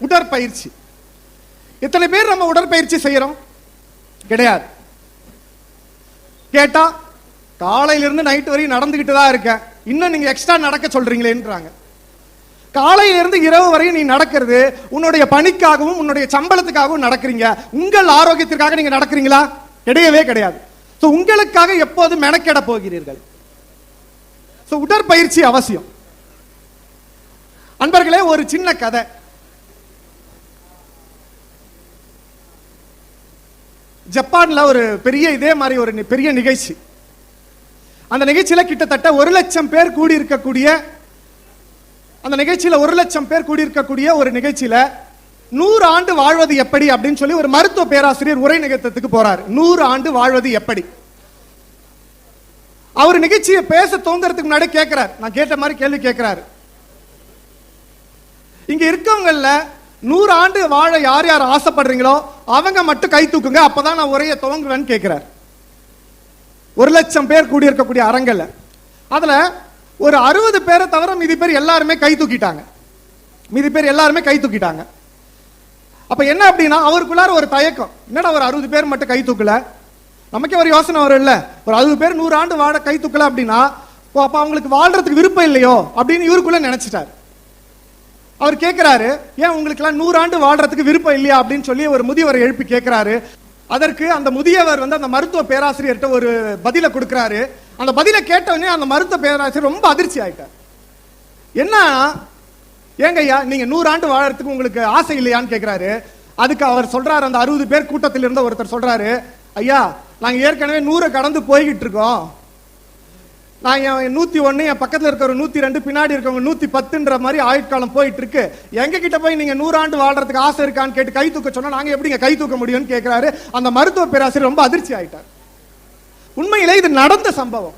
உடற்பயிற்சி. எத்தனை பேர் நம்ம உடற்பயிற்சி செய்யறோம்? கிடையாது. கேட்டா காலையில இருந்து நைட் வரையும் நடந்துகிட்டு தான் இருக்கேன் இன்னும் நீங்க எக்ஸ்ட்ரா நடக்க சொல்றீங்களேன்றாங்க. காலையில இருந்து இரவு வரையும் நீ நடக்கிறது உன்னுடைய பணிக்காகவும் உன்னுடைய சம்பளத்துக்காகவும் நடக்கிறீங்க. உங்கள் ஆரோக்கியத்திற்காக நீங்க நடக்கிறீங்களா? கிடையவே கிடையாது. சோ உங்களுக்காக எப்போது மெனக்கெட போகிறீர்கள். சோ உடற்பயிற்சி அவசியம். அன்பர்களே ஒரு சின்ன கதை. ஜப்பான்ல ஒரு பெரிய இதே மாதிரி ஒரு பெரிய நிகழ்ச்சி. அந்த நிகழ்ச்சியில கிட்டத்தட்ட ஒரு லட்சம் பேர் கூடி இருக்கக்கூடிய அந்த நிகழ்ச்சியில ஒரு லட்சம் பேர் கூடி இருக்கக்கூடிய ஒரு நிகழ்ச்சியில நூறு ஆண்டு வாழ்வது எப்படி அப்படின்னு சொல்லி ஒரு மருத்துவ பேராசிரியர் உரை நிகழ்த்தத்துக்கு போறாரு. நூறு ஆண்டு வாழ்வது எப்படி? அவர் நிகழ்ச்சியை பேச தோங்குறதுக்கு முன்னாடி கேட்கிறார் நான் கேட்ட மாதிரி கேள்வி கேட்கிறாரு இங்க இருக்கவங்கல்ல நூறு ஆண்டு வாழ யார் யார் ஆசைப்படுறீங்களோ அவங்க மட்டும் கை தூக்குங்க அப்பதான் நான் உரையை துவங்குவேன்னு கேட்கிறார். ஒரு லட்சம் பேர் கூடியிருக்கக்கூடிய அரங்கல்ல. அதுல ஒரு அறுபது பேரை தவிர மீதி பேர் எல்லாருமே கை தூக்கிட்டாங்க. மீதி பேர் எல்லாருமே கை தூக்கிட்டாங்க. அப்ப என்ன அப்படின்னா அவருக்குள்ளார ஒரு தயக்கம். என்னடா ஒரு அறுபது பேர் மட்டும் கை தூக்கல? நமக்கே ஒரு யோசனை வரும் இல்ல. ஒரு அறுபது பேர் நூறு ஆண்டு வாழ கை தூக்கல அப்படின்னா அப்ப அவங்களுக்கு வாழ்றதுக்கு விருப்பம் இல்லையோ அப்படின்னு இவருக்குள்ள நினைச்சிட்டாரு. அவர் கேட்கிறாரு ஏன் உங்களுக்கெல்லாம் நூறாண்டு வாழ்றதுக்கு விருப்பம் இல்லையா? அப்படின்னு சொல்லி ஒரு முதியவர் எழுப்பி கேட்கிறாரு அதற்கு அந்த முதியவர் வந்து அந்த மருத்துவ பேராசிரியர்கிட்ட ஒரு பதிலை கொடுக்கிறாரு. அந்த பதிலை கேட்டவொடனே அந்த மருத்துவ பேராசிரியர் ரொம்ப அதிர்ச்சி ஆயிட்டார். என்ன ஏங்கய்யா நீங்க நூறாண்டு வாழறதுக்கு உங்களுக்கு ஆசை இல்லையான்னு கேட்கிறாரு அதுக்கு அவர் சொல்றாரு அந்த அறுபது பேர் கூட்டத்தில் இருந்த ஒருத்தர் சொல்றாரு ஐயா நாங்க ஏற்கனவே நூறை கடந்து போய்கிட்டு இருக்கோம். நான் என் நூத்தி ஒண்ணு என் பக்கத்துல இருக்கிற நூத்தி ரெண்டு பின்னாடி இருக்கவங்க நூத்தி பத்துன்ற மாதிரி ஆயுட்காலம் போயிட்டு இருக்கு எங்க கிட்ட போய் நீங்க நூறாண்டு வாழ்றதுக்கு ஆசை இருக்கான்னு கேட்டு கை தூக்க சொன்னா நாங்க எப்படிங்க கை தூக்க முடியும்னு கேட்கிறாரு அந்த மருத்துவ பேராசிரியர் ரொம்ப அதிர்ச்சி ஆயிட்டார். உண்மையிலே இது நடந்த சம்பவம்.